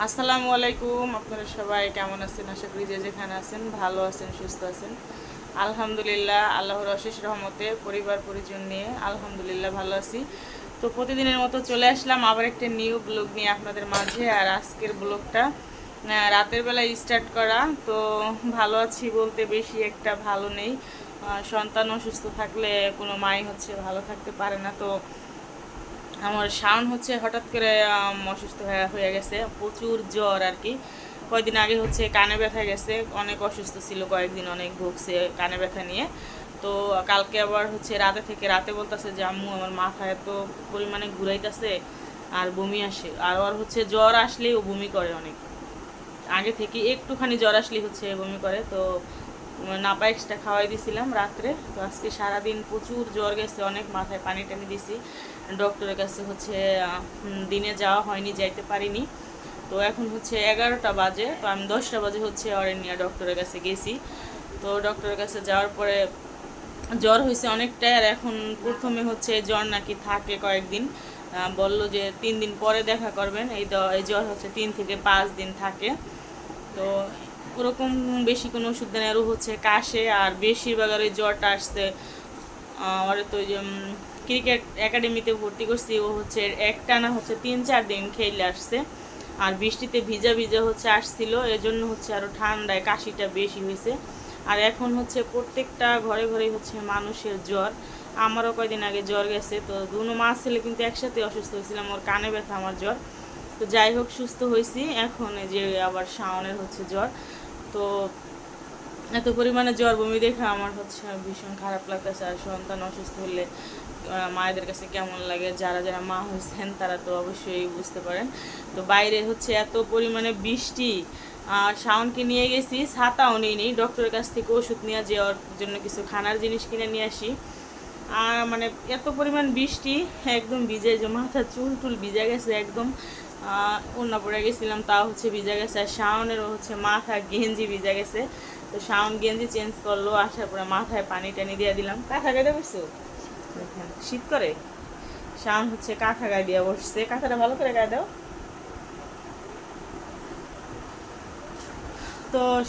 আসসালামু আলাইকুম, আপনারা সবাই কেমন আছেন? আশা করি যে যেখানে আছেন, ভালো আছেন, সুস্থ আছেন। আলহামদুলিল্লাহ, আল্লাহর অশেষ রহমতে পরিবার, পরিজন নিয়ে আলহামদুলিল্লাহ ভালো আছি। তো প্রতিদিনের মতো চলে আসলাম আবার একটা নিউ ব্লগ নিয়ে আপনাদের মাঝে। আর আজকের ব্লগটা রাতের বেলায় স্টার্ট করা। তো ভালো আছি বলতে বেশি একটা ভালো নেই। সন্তান অসুস্থ থাকলে কোনো মাই হচ্ছে ভালো থাকতে পারে না। তো আমার শাওন হচ্ছে হঠাৎ করে অসুস্থ হয়ে হয়ে গেছে, প্রচুর জ্বর আর কি। কয়েকদিন আগে হচ্ছে কানে ব্যথা গেছে, অনেক অসুস্থ ছিল কয়েকদিন, অনেক ভুগছে কানে ব্যথা নিয়ে। তো কালকে আবার হচ্ছে রাতে থেকে রাতে বলতেছে যে, আম্মু, আমার মাথা এত পরিমাণে ঘুরাইতেছে আর বমি আসে। আর ওর হচ্ছে জ্বর আসলেই ও বমি করে অনেক। আগে থেকে একটুখানি জ্বর আসলেই হচ্ছে বমি করে। তো নাপা এক্সট্রা খাওয়াই দিয়েছিলাম রাত্রে। তো আজকে সারাদিন প্রচুর জ্বর গেছে, অনেক মাথায় পানি টানি দিছি। ডক্টরের কাছে হচ্ছে দিনে যাওয়া হয়নি যাইতে পারিনি। তো এখন হচ্ছে এগারোটা বাজে তো আমি দশটা বাজে হচ্ছে অরে নিয়ে ডক্টরের কাছে গেছি। তো ডক্টরের কাছে যাওয়ার পরে জ্বর হয়েছে অনেকটাই আর এখন প্রথমে হচ্ছে জ্বর নাকি থাকে কয়েকদিন। বলল যে তিন দিন পরে দেখা করবেন এই এই জ্বর হচ্ছে তিন থেকে পাঁচ দিন থাকে। তো ওরকম বেশি কোনো ওষুধ দেয় না আরও হচ্ছে কাশে আর বেশিরভাগ আর ওই জ্বরটা আসছে আহ, ওর তো ক্রিকেট একাডেমিতে ভর্তি করছি, ও হচ্ছে একটানা হচ্ছে তিন চার দিন খেলে আসছে। আর বৃষ্টিতে ভিজা ভিজা হচ্ছে আসছিল, এজন্য হচ্ছে আরও ঠান্ডায় কাশিটা বেশি হয়েছে। আর এখন হচ্ছে প্রত্যেকটা ঘরে ঘরে হচ্ছে মানুষের জ্বর। আমারও কয়দিন আগে জ্বর গেছে, তো দুনো মাস ছেলে কিন্তু একসাথে অসুস্থ হয়েছিলাম, ওর কানে ব্যথা, আমার জ্বর। তো যাই হোক, সুস্থ হয়েছি। এখন যে আবার শাওনের হচ্ছে জ্বর। তো এত পরিমাণে জ্বর বমি দেখে আমার হচ্ছে ভীষণ খারাপ লাগতেছে। আর সন্তান অসুস্থ হলে মায়েদের কাছে কেমন লাগে, যারা যারা মা হয়েছেন, তারা তো অবশ্যই বুঝতে পারেন। তো বাইরে হচ্ছে এত পরিমাণে বৃষ্টি, আর শাওনকে নিয়ে গেছি, ছাতাও নিইনি ডক্টরের কাছ থেকে ওষুধ নিয়ে যাওয়ার জন্য কিছু খানার জিনিস কিনে নিয়ে আসি। আর মানে এত পরিমাণ বৃষ্টি, একদম ভিজে মাথা চুল টুল ভিজে গেছে একদম। অন্য পড়ে গেছিলাম, তাও হচ্ছে ভিজে গেছে। আর শাওনেরও হচ্ছে মাথা গেঞ্জি ভিজে গেছে। তো শাওন গেঞ্জি চেঞ্জ করল আসার পরে মাথায় পানি টানি দিয়ে দিলাম। কাঁথা গায়ে বসছো? দেখেন, শীত করে। শাওন হচ্ছে কাঁথা গায়ে দিয়ে বসছে। কাঁথাটা ভালো করে গায়ে দাও। তো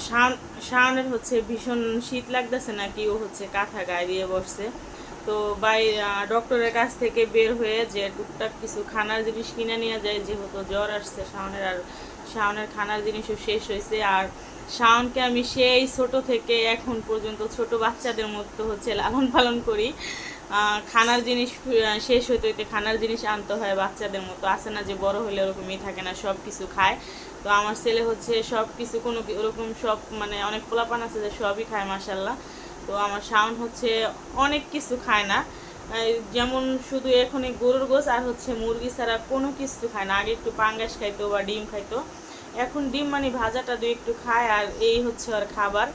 শাওন- শাওনের হচ্ছে ভীষণ শীত লাগতেছে নাকি ও হচ্ছে কাঁথা গায়ে দিয়ে বসছে। তো বাই ডক্টরের কাছ থেকে বের হয়ে যে টুকটাক কিছু খানার জিনিস কিনে নিয়ে যায়, যেহেতু জ্বর আসছে, শাওনের আর শাওনের খানার জিনিসও শেষ হয়েছে। আর শাওনকে আমি সেই ছোট থেকে এখন পর্যন্ত ছোট বাচ্চাদের মতো হচ্ছে লালন পালন করি। খানার জিনিস শেষ হইতে হইতে খানার জিনিস আনতে হয় বাচ্চাদের মতো। আছে না যে বড় হলে ওরকমই থাকে না, সব কিছু খায়। তো আমার ছেলে হচ্ছে সব কিছু কোনো ওরকম সব মানে অনেক পোলাপান আছে যে সবই খায় মাসাল্লাহ তো আমার শাওন হচ্ছে অনেক কিছু খায় না। যেমন শুধু এখন গরুর গোছ আর হচ্ছে মুরগি ছাড়া কোনো কিছু খায় না। আগে একটু পাঙ্গাস খাইতো বা ডিম খাইতো। এখন ডিম মানে ভাজাটা দুই একটু খায় আর এই হচ্ছে ওর খাবার।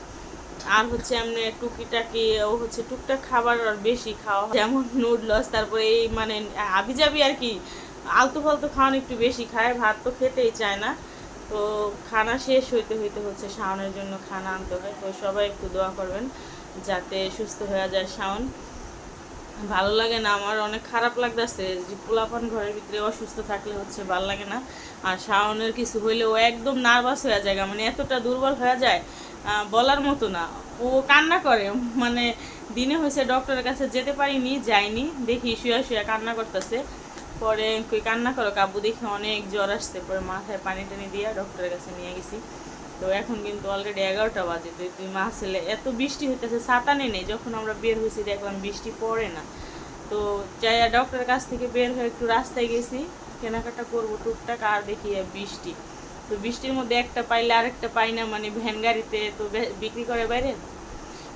আর হচ্ছে এমনি টুকিটাকি, ও হচ্ছে টুকটাক খাবার আর বেশি খাওয়া যেমন নুডলস, তারপরে এই মানে আবি যাবি আর কি, আলতু ফালতু খাওয়ানো একটু বেশি খায়। ভাত তো খেতেই চায় না। তো খানা শেষ হইতে হইতে হচ্ছে শাওনের জন্য খানা আনতে হয়। তো সবাই একটু দোয়া করবেন। যাতে সুস্থ হয়ে যায় শাওন। ভালো লাগে না, আমার অনেক খারাপ লাগতেছে যে পোলাপান ঘরের ভিতরে অসুস্থ থাকলে হচ্ছে ভালো লাগে না। আর শাওনের কিছু হইলে ও একদম নার্ভাস হয়ে যায় মানে এতটা দুর্বল হয়ে যায় বলার মতো না। ও কান্না করে মানে দিনে হয়েছে ডক্টরের কাছে যেতে পারিনি, যাইনি, দেখি শুয়ে শুয়ে কান্না করতেছে। পরে কান্না করো কাবু দেখে অনেক জ্বর আসছে, পরে মাথায় পানি টানি দিয়ে ডক্টরের কাছে নিয়ে গেছি। তো এখন কিন্তু অলরেডি এগারোটা বাজে। তো তুই মা ছেলে, এত বৃষ্টি হইতেছে ছাতা নেই। যখন আমরা বের হয়েছি দেখলাম বৃষ্টি পড়ে না। তো যাই ডক্টরের কাছ থেকে বের হয়ে একটু রাস্তায় গেছি। কেনাকাটা করব টুকটাক, আর দেখি বৃষ্টি। তো বৃষ্টির মধ্যে একটা পাইলে আরেকটা পাই না মানে ভ্যান গাড়িতে তো বিক্রি করে বাইরে।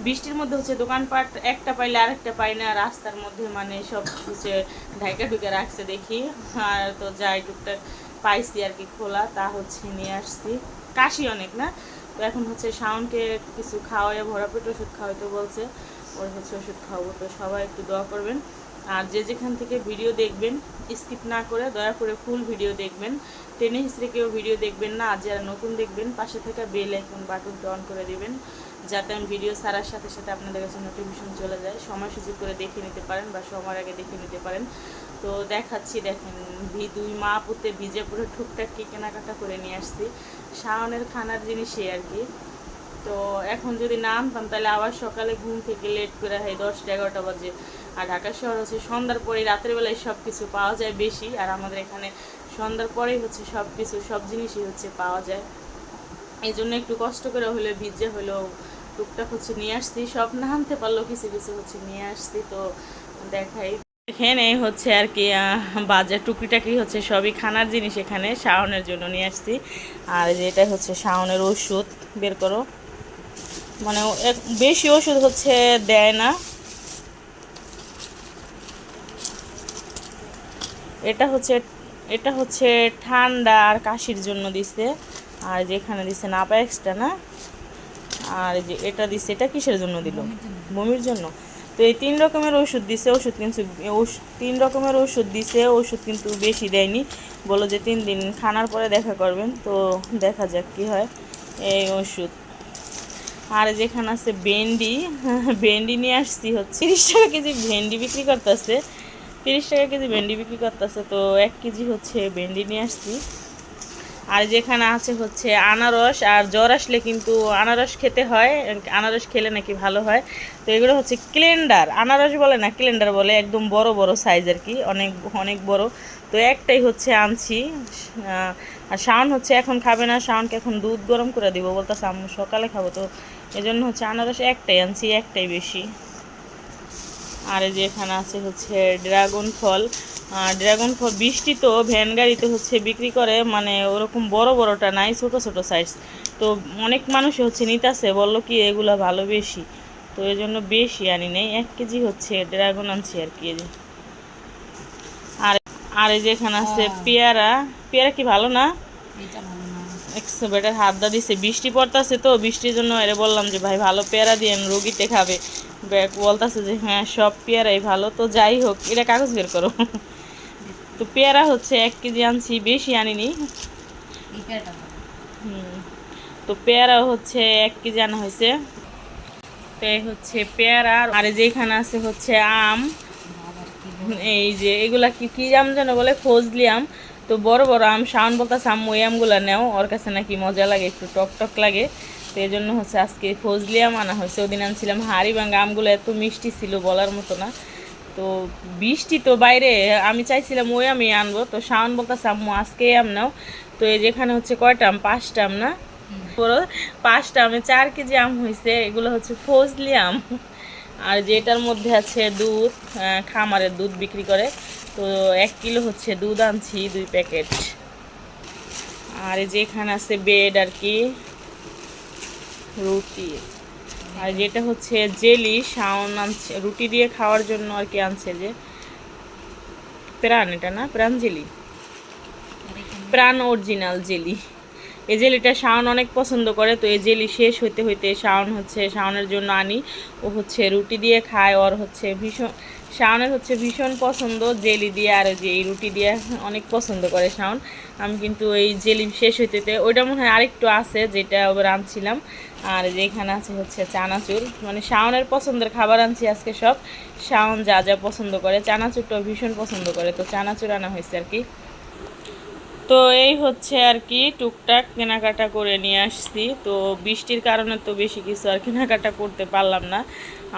বৃষ্টির মধ্যে হচ্ছে দোকানপাট, একটা পাইলে আরেকটা পাই না, রাস্তার মধ্যে মানে সব হচ্ছে ঢাকা ঢুকে রাখছে দেখি। আর তো যাই, টুকটাক পাইছি আর কি খোলা, তা হচ্ছে নিয়ে আসছি। কাশি অনেক, না? তো এখন হচ্ছে শাওনকে কিছু খাওয়াই ভরা পেট ওষুধ খাওয়াইতে বলছে। ওর হচ্ছে ওষুধ খাওয়াবো, তো সবাই একটু দোয়া করবেন। আর যে যেখান থেকে ভিডিও দেখবেন, স্কিপ না করে দয়া করে ফুল ভিডিও দেখবেন। টেনে হিসেবে কেউ ভিডিও দেখবেন না, আর যারা নতুন দেখবেন, পাশে থাকা বেল আইকন বাটনটা অন করে দেবেন, যাতে আমি ভিডিও ছাড়ার সাথে সাথে আপনাদের কাছে নোটিফিকেশন চলে যায়। সময় সুযোগ করে দেখে নিতে পারেন বা সময়ের আগে দেখে নিতে পারেন। তো দেখাচ্ছি, দেখেন, ভি- দুই মা পুতে ভিজে পুরো টুকটাক কি কেনাকাটা করে নিয়ে আসছি। শাওনের খানার জিনিসই আর কি। তো এখন যদি না আনতাম, তাহলে আবার সকালে ঘুম থেকে লেট করে হয় দশটা এগারোটা বাজে। আর ঢাকা শহর হচ্ছে সন্ধ্যার পরে রাতের বেলায় সব কিছু পাওয়া যায় বেশি, আর আমাদের এখানে সন্ধ্যার পরেই হচ্ছে সব কিছু সব জিনিসই হচ্ছে পাওয়া যায়। এই জন্য একটু কষ্ট করে হলেও ভিজে হলেও টুকটাক হচ্ছে নিয়ে আসছি। সব না আনতে কিছু কিছু হচ্ছে নিয়ে আসছি। তো দেখাই। এখানে হচ্ছে আর কি বাজার টুকরিটাকি হচ্ছে সবই খানার জিনিস এখানে শাওনের জন্য নিয়ে আসছি। আর যেটা হচ্ছে শাওনের ওষুধ বের করো। মানে বেশি ওষুধ হচ্ছে দেয় না। এটা হচ্ছে এটা হচ্ছে ঠান্ডা আর কাশির জন্য দিছে। আর যেখানে দিছে নাপা এক্সট্রা না? আর যে এটা দিছে এটা কিসের জন্য দিল? বমির জন্য। তো এই তিন রকমের ওষুধ দিছে, ওষুধ কিন্তু তিন রকমের ওষুধ দিছে, ওষুধ কিন্তু বেশি দেয়নি। বলো যে তিন দিন খানার পরে দেখা করবেন, তো দেখা যাক কি হয় এই ওষুধ। আর যেখানে আছে ভেন্ডি ভেন্ডি নিয়ে আসছি হচ্ছে। তিরিশ টাকা কেজি ভেন্ডি বিক্রি করতেছে। তিরিশ টাকা কেজি ভেন্ডি বিক্রি করতেছে, তো এক কেজি হচ্ছে ভেন্ডি নিয়ে আসছি। আর যেখানে আছে হচ্ছে আনারস, আর জ্বর আসলে কিন্তু আনারস খেতে হয়, আনারস খেলে নাকি ভালো হয়। তো এগুলো হচ্ছে ক্লেন্ডার, আনারস বলে না, ক্লেন্ডার বলে, একদম বড় বড় সাইজ আর কি, অনেক অনেক বড়। তো একটাই হচ্ছে আনছি। আর শাওন হচ্ছে এখন খাবে না, শাওনকে এখন দুধ গরম করে দিব, বলতেছে, আম্মু, সকালে খাব। তো এই জন্য হচ্ছে আনারস একটাই আনছি, একটাই বেশি। আর যে এখানে আছে হচ্ছে ড্রাগন ফল ড্রাগন ফল বৃষ্টি তো ভ্যান গাড়িতে হচ্ছে বিক্রি করে মানে ওরকম বড় বড়টা নাই ছোট ছোট সাইজ তো অনেক মানুষ হচ্ছে নিতাছে বলল কি এগুলো ভালো বেশি। তো এই জন্য বেশি আনি নেই এক কেজি হচ্ছে ড্রাগন আনছি আর কি। আর আর এই যে এখানে আছে পেয়ারা। পেয়ারা কি ভালো না? একশো বেটার হাত দা দিছে। বৃষ্টি পড়তাছে তো বৃষ্টির জন্য এরে বললাম যে ভাই ভালো পেয়ারা দিয়েন রোগীতে খাবে। বলতাছে যে হ্যাঁ সব পেয়ারাই ভালো। তো যাই হোক এটা কাগজ বের করো। তো পেয়ারা হচ্ছে এক কেজি আনছি বেশি আনিনি। হুম। তো পেয়ারা হচ্ছে এক কেজি আনা হয়েছে। তো হচ্ছে পেয়ারা আর এই যে এখানে আছে হচ্ছে আম। এই যে এগুলা কি কি আম যেন বলে? ফজলি আম। তো বড় বড় আম শাওন বলতেছে আম্মু ওই আমগুলো নেও। ওর কাছে নাকি মজা লাগে একটু টক টক লাগে। তো এই জন্য হচ্ছে আজকে ফজলি আম আনা হয়েছে। ওদিন আনছিলাম হাড়ি ভাঙ্গা আমগুলো এত মিষ্টি ছিল বলার মতো না। তো বৃষ্টি তো বাইরে, আমি চাইছিলাম ওই আমি আনব, তো শাওন বলতেছে, আম্মু, আজকে আম নাও। তো এই যেখানে হচ্ছে কয়টা আম? পাঁচটা আম না? পাঁচটা আমে চার কেজি আম হয়েছে এগুলো হচ্ছে ফজলি আম। আর যেটার মধ্যে আছে দুধ খামারের দুধ বিক্রি করে, তো এক কিলো হচ্ছে দুধ আনছি, দুই প্যাকেট। আর যেখানে আছে বেড আর কি, রুটি। আর যেটা হচ্ছে জেলি, শাওন আনছে, রুটি দিয়ে খাওয়ার জন্য আর কি আনছে যে প্রাণ, এটা না? প্রাণ জেলি? প্রাণ অরিজিনাল জেলি। এই জেলিটা শাওন অনেক পছন্দ করে, তো এই জেলি শেষ হইতে হইতে শাওন হচ্ছে, শাওনের জন্য আনি। ও হচ্ছে রুটি দিয়ে খায়, ওর হচ্ছে ভীষণ শাওনের হচ্ছে ভীষণ পছন্দ, জেলি দিয়ে আর যে এই রুটি দিয়ে অনেক পছন্দ করে শাওন। আমি কিন্তু এই জেলি শেষ হইতে হইতে ওইটা মনে হয় আরেকটু আছে যেটা ওবার আনছিলাম। আর যে এখানে আছে হচ্ছে চানাচুর। মানে শাওনের পছন্দের খাবার আনছি আজকে সব। শাওন যা যা পছন্দ করে, চানাচুরটাও ভীষণ পছন্দ করে, তো চানাচুর আনা হয়েছে আর কি। তো এই হচ্ছে আর কি, টুকটাক কেনাকাটা করে নিয়ে আসছি। তো বৃষ্টির কারণে তো বেশি কিছু আর কেনাকাটা করতে পারলাম না।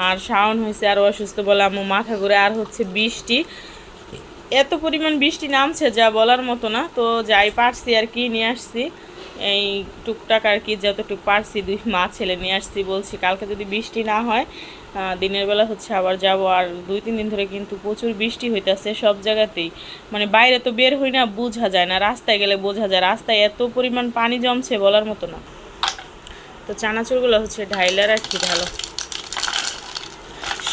আর শাওন হয়েছে আর অসুস্থ বলে আম্মু মাথা ঘুরে, আর হচ্ছে বৃষ্টি। এত পরিমাণ বৃষ্টি নামছে যা বলার মতো না। তো যাই, পারছি আর কি, নিয়ে আসছি। এই টুকটাক আর কি, যতটুকু পারছি দুই মা ছেলে নিয়ে আসছি, বলছি কালকে যদি বৃষ্টি না হয় দিনের বেলা হচ্ছে আবার যাব। আর দুই, তিন দিন ধরে কিন্তু প্রচুর বৃষ্টি হইতেছে সব জায়গাতেই। মানে বাইরে তো বের হই না, বোঝা যায় না। রাস্তায় গেলে বোঝা যায়, রাস্তায় এত পরিমাণ পানি জমছে বলার মতো না। তো চানাচুরগুলো হচ্ছে ঢাইলা রাখি ভালো।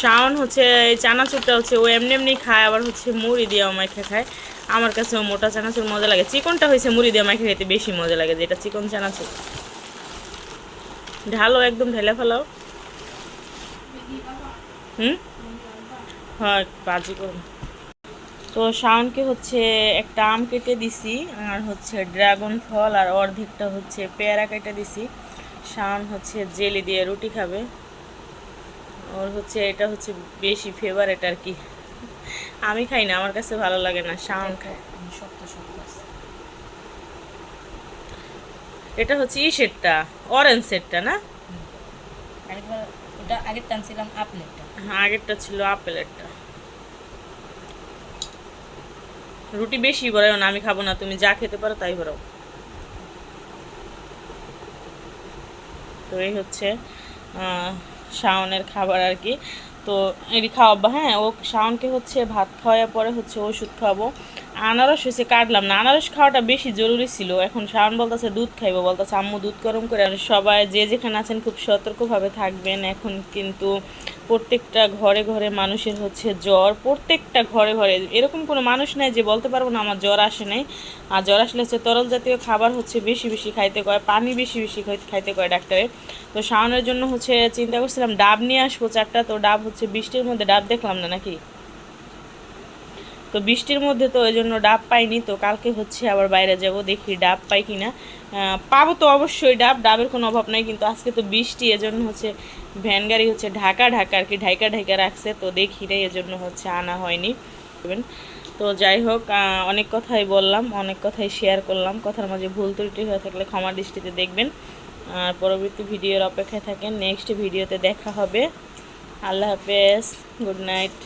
শাওন হচ্ছে এই চানাচুরটা হচ্ছে ও এমনি এমনি খায়, আবার হচ্ছে মুড়ি দিয়ে মাইখে খায়। আমার কাছে ও মোটা চানাচুর মজা লাগে। চিকনটা হয়েছে মুড়ি দিয়ে মাইখে খেতে বেশি মজা লাগে যেটা চিকন চানাচুর। ঢালো একদম ঢেলে ফেলাও। হুম? হ্যাঁ বাজি করুন তো শাওনকে হচ্ছে একটা আম কেটে দিছি, আর হচ্ছে ড্রাগন ফল, আর অর্ধেকটা হচ্ছে পেয়ারা কেটে দিছি। শাওন হচ্ছে জেলি দিয়ে রুটি খাবে। ওর হচ্ছে এটা হচ্ছে বেশি ফেভারেট আর কি। আমি খাই না আমার কাছে ভালো লাগে না শাওন খায়। শক্ত শক্ত এটা হচ্ছে ই সেটটা অরেঞ্জ সেটটা না? আরেকবার ওটা আগের টানছিলাম আপলেটটা হ্যাঁ আগেরটা ছিল আপেলেরটা। রুটি বেশি বড়াও না আমি খাব না তুমি যা খেতে পারো তাই বড়াও তো এই হচ্ছে আহ, শাওনের খাবার আর কি। তো এটি খাওয়াবো হ্যাঁ ও শাওনকে হচ্ছে ভাত খাওয়ার পরে হচ্ছে ওষুধ খাওয়াবো। আনারস হয়েছে, কাটলাম না। আনারস খাওয়াটা বেশি জরুরি ছিল। এখন শাওন বলতেছে, দুধ খাইবো। বলতেছে, আম্মু দুধ গরম করে সবাই যে যেখানে আছেন খুব সতর্কভাবে থাকবেন। এখন কিন্তু প্রত্যেকটা ঘরে ঘরে মানুষের হচ্ছে জ্বর। প্রত্যেকটা ঘরে ঘরে। এরকম কোনো মানুষ নাই যে বলতে পারব না, আমার জ্বর আসে নাই। আর জ্বর আসলে হচ্ছে তরল জাতীয় খাবার হচ্ছে বেশি বেশি খাইতে কয়, পানি বেশি বেশি খাই- খাইতে কয় ডাক্তারে। তো শাওনের জন্য হচ্ছে চিন্তা করছিলাম, ডাব নিয়ে আসব চারটা। তো ডাব হচ্ছে বৃষ্টির মধ্যে, ডাব দেখলাম না নাকি? তো বৃষ্টির মধ্যে তো ওই জন্য ডাব পাইনি, তো কালকে হচ্ছে আবার বাইরে যাব দেখি ডাব পাই কি না পাবো তো অবশ্যই ডাব, ডাবের কোনো অভাব নাই, কিন্তু আজকে তো বৃষ্টি, এজন্য হচ্ছে ভ্যান গাড়ি হচ্ছে ঢাকা ঢাকা আর কি ঢাইকা ঢাইকা রাখছে, তো দেখি রে, এজন্য হচ্ছে আনা হয়নি। তো যাই হোক অনেক কথাই বললাম, অনেক কথাই শেয়ার করলাম, কথার মাঝে ভুল ত্রুটি হয়ে থাকলে ক্ষমা দৃষ্টিতে দেখবেন। আর পরবর্তী ভিডিওর অপেক্ষায় থাকেন নেক্সট ভিডিওতে দেখা হবে। আল্লাহ হাফেজ গুড নাইট